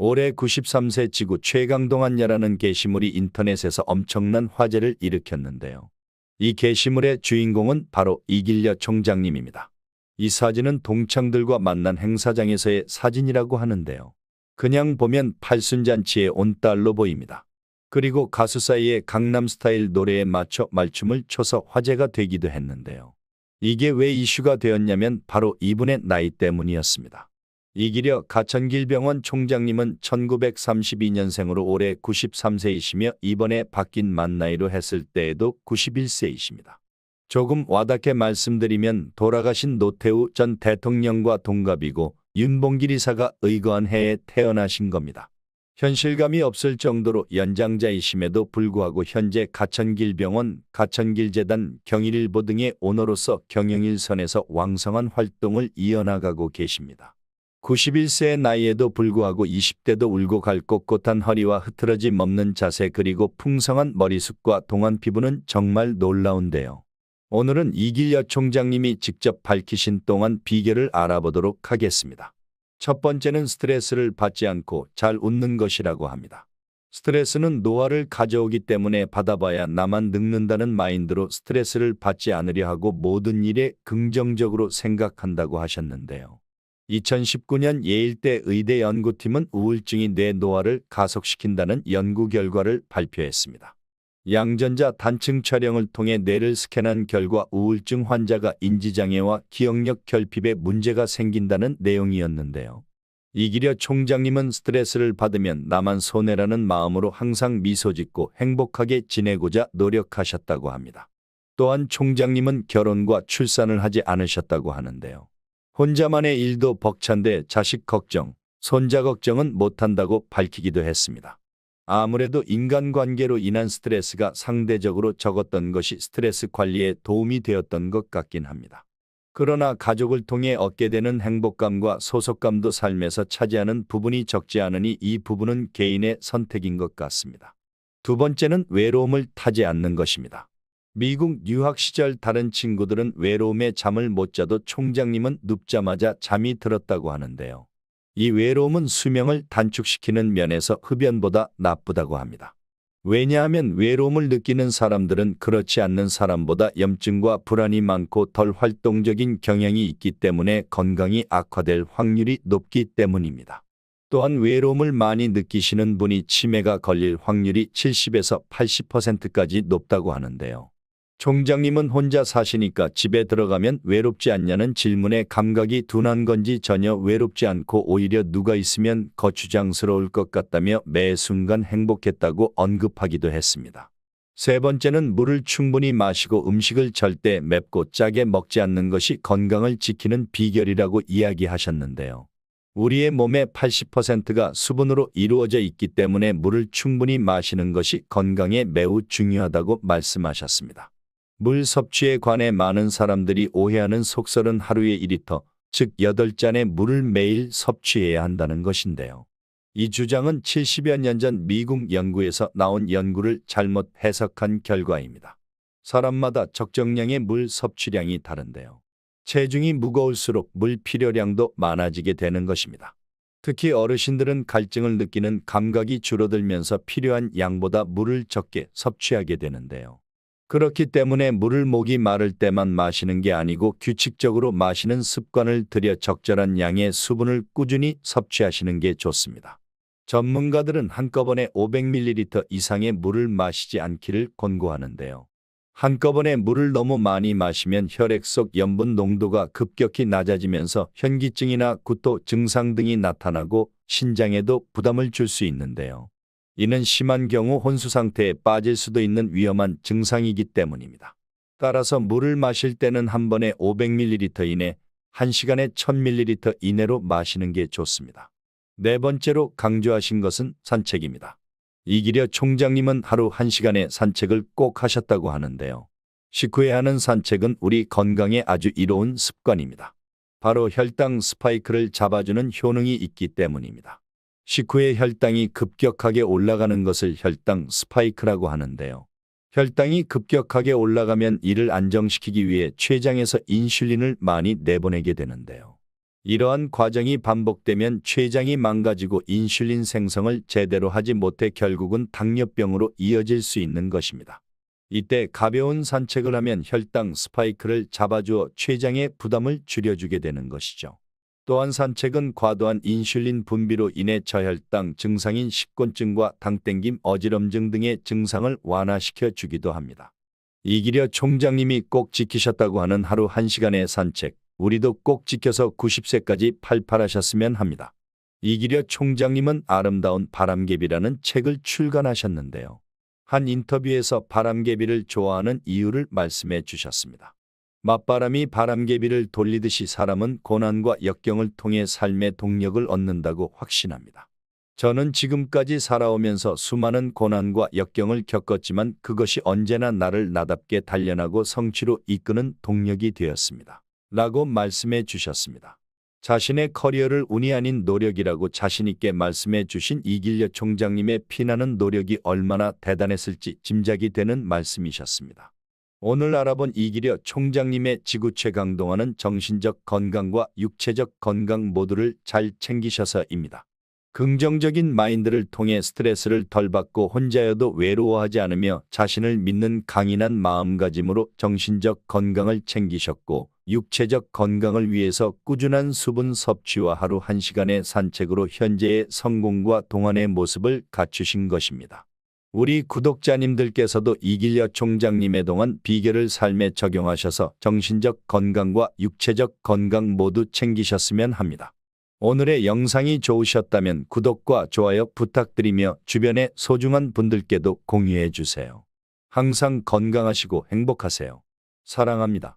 올해 93세 지구 최강동안야라는 게시물이 인터넷에서 엄청난 화제를 일으켰는데요. 이 게시물의 주인공은 바로 이길려 총장님입니다. 이 사진은 동창들과 만난 행사장에서의 사진이라고 하는데요. 그냥 보면 팔순잔치에 온 딸로 보입니다. 그리고 가수 사이의 강남스타일 노래에 맞춰 말춤을 춰서 화제가 되기도 했는데요. 이게 왜 이슈가 되었냐면 바로 이분의 나이 때문이었습니다. 이기려 가천길병원 총장님은 1932년생으로 올해 93세이시며 이번에 바뀐 만 나이로 했을 때에도 91세이십니다. 조금 와닿게 말씀드리면 돌아가신 노태우 전 대통령과 동갑이고 윤봉길 이사가 의거한 해에 태어나신 겁니다. 현실감이 없을 정도로 연장자이심에도 불구하고 현재 가천길병원, 가천길재단, 경일일보 등의 오너로서 경영일선에서 왕성한 활동을 이어나가고 계십니다. 91세의 나이에도 불구하고 20대도 울고 갈 꼿꼿한 허리와 흐트러짐 없는 자세 그리고 풍성한 머리숱과 동안 피부는 정말 놀라운데요. 오늘은 이길여 총장님이 직접 밝히신 동안 비결을 알아보도록 하겠습니다. 첫 번째는 스트레스를 받지 않고 잘 웃는 것이라고 합니다. 스트레스는 노화를 가져오기 때문에 받아봐야 나만 늙는다는 마인드로 스트레스를 받지 않으려 하고 모든 일에 긍정적으로 생각한다고 하셨는데요. 2019년 예일대 의대 연구팀은 우울증이 뇌 노화를 가속시킨다는 연구 결과를 발표했습니다. 양전자 단층 촬영을 통해 뇌를 스캔한 결과 우울증 환자가 인지장애와 기억력 결핍에 문제가 생긴다는 내용이었는데요. 이기려 총장님은 스트레스를 받으면 나만 손해라는 마음으로 항상 미소 짓고 행복하게 지내고자 노력하셨다고 합니다. 또한 총장님은 결혼과 출산을 하지 않으셨다고 하는데요. 혼자만의 일도 벅찬데 자식 걱정, 손자 걱정은 못한다고 밝히기도 했습니다. 아무래도 인간관계로 인한 스트레스가 상대적으로 적었던 것이 스트레스 관리에 도움이 되었던 것 같긴 합니다. 그러나 가족을 통해 얻게 되는 행복감과 소속감도 삶에서 차지하는 부분이 적지 않으니 이 부분은 개인의 선택인 것 같습니다. 두 번째는 외로움을 타지 않는 것입니다. 미국 유학 시절 다른 친구들은 외로움에 잠을 못 자도 총장님은 눕자마자 잠이 들었다고 하는데요. 이 외로움은 수명을 단축시키는 면에서 흡연보다 나쁘다고 합니다. 왜냐하면 외로움을 느끼는 사람들은 그렇지 않는 사람보다 염증과 불안이 많고 덜 활동적인 경향이 있기 때문에 건강이 악화될 확률이 높기 때문입니다. 또한 외로움을 많이 느끼시는 분이 치매가 걸릴 확률이 70에서 80%까지 높다고 하는데요. 총장님은 혼자 사시니까 집에 들어가면 외롭지 않냐는 질문에 감각이 둔한 건지 전혀 외롭지 않고 오히려 누가 있으면 거추장스러울 것 같다며 매 순간 행복했다고 언급하기도 했습니다. 세 번째는 물을 충분히 마시고 음식을 절대 맵고 짜게 먹지 않는 것이 건강을 지키는 비결이라고 이야기하셨는데요. 우리의 몸의 80%가 수분으로 이루어져 있기 때문에 물을 충분히 마시는 것이 건강에 매우 중요하다고 말씀하셨습니다. 물 섭취에 관해 많은 사람들이 오해하는 속설은 하루에 1리터, 즉 8잔의 물을 매일 섭취해야 한다는 것인데요. 이 주장은 70여 년 전 미국 연구에서 나온 연구를 잘못 해석한 결과입니다. 사람마다 적정량의 물 섭취량이 다른데요. 체중이 무거울수록 물 필요량도 많아지게 되는 것입니다. 특히 어르신들은 갈증을 느끼는 감각이 줄어들면서 필요한 양보다 물을 적게 섭취하게 되는데요. 그렇기 때문에 물을 목이 마를 때만 마시는 게 아니고 규칙적으로 마시는 습관을 들여 적절한 양의 수분을 꾸준히 섭취하시는 게 좋습니다. 전문가들은 한꺼번에 500ml 이상의 물을 마시지 않기를 권고하는데요. 한꺼번에 물을 너무 많이 마시면 혈액 속 염분 농도가 급격히 낮아지면서 현기증이나 구토 증상 등이 나타나고 신장에도 부담을 줄 수 있는데요. 이는 심한 경우 혼수 상태에 빠질 수도 있는 위험한 증상이기 때문입니다. 따라서 물을 마실 때는 한 번에 500ml 이내, 1시간에 1000ml 이내로 마시는 게 좋습니다. 네 번째로 강조하신 것은 산책입니다. 이기려 총장님은 하루 1시간의 산책을 꼭 하셨다고 하는데요. 식후에 하는 산책은 우리 건강에 아주 이로운 습관입니다. 바로 혈당 스파이크를 잡아주는 효능이 있기 때문입니다. 식후에 혈당이 급격하게 올라가는 것을 혈당 스파이크라고 하는데요. 혈당이 급격하게 올라가면 이를 안정시키기 위해 췌장에서 인슐린을 많이 내보내게 되는데요. 이러한 과정이 반복되면 췌장이 망가지고 인슐린 생성을 제대로 하지 못해 결국은 당뇨병으로 이어질 수 있는 것입니다. 이때 가벼운 산책을 하면 혈당 스파이크를 잡아주어 췌장의 부담을 줄여주게 되는 것이죠. 또한 산책은 과도한 인슐린 분비로 인해 저혈당 증상인 식곤증과 당땡김, 어지럼증 등의 증상을 완화시켜 주기도 합니다. 이기려 총장님이 꼭 지키셨다고 하는 하루 1시간의 산책, 우리도 꼭 지켜서 90세까지 팔팔하셨으면 합니다. 이기려 총장님은 아름다운 바람개비라는 책을 출간하셨는데요. 한 인터뷰에서 바람개비를 좋아하는 이유를 말씀해 주셨습니다. 맞바람이 바람개비를 돌리듯이 사람은 고난과 역경을 통해 삶의 동력을 얻는다고 확신합니다. 저는 지금까지 살아오면서 수많은 고난과 역경을 겪었지만 그것이 언제나 나를 나답게 단련하고 성취로 이끄는 동력이 되었습니다. 라고 말씀해 주셨습니다. 자신의 커리어를 운이 아닌 노력이라고 자신있게 말씀해 주신 이길려 총장님의 피나는 노력이 얼마나 대단했을지 짐작이 되는 말씀이셨습니다. 오늘 알아본 이기려 총장님의 지구 최강동화는 정신적 건강과 육체적 건강 모두를 잘 챙기셔서입니다. 긍정적인 마인드를 통해 스트레스를 덜 받고 혼자여도 외로워하지 않으며 자신을 믿는 강인한 마음가짐으로 정신적 건강을 챙기셨고 육체적 건강을 위해서 꾸준한 수분 섭취와 하루 1시간의 산책으로 현재의 성공과 동안의 모습을 갖추신 것입니다. 우리 구독자님들께서도 이길려 총장님의 동안 비결을 삶에 적용하셔서 정신적 건강과 육체적 건강 모두 챙기셨으면 합니다. 오늘의 영상이 좋으셨다면 구독과 좋아요 부탁드리며 주변의 소중한 분들께도 공유해 주세요. 항상 건강하시고 행복하세요. 사랑합니다.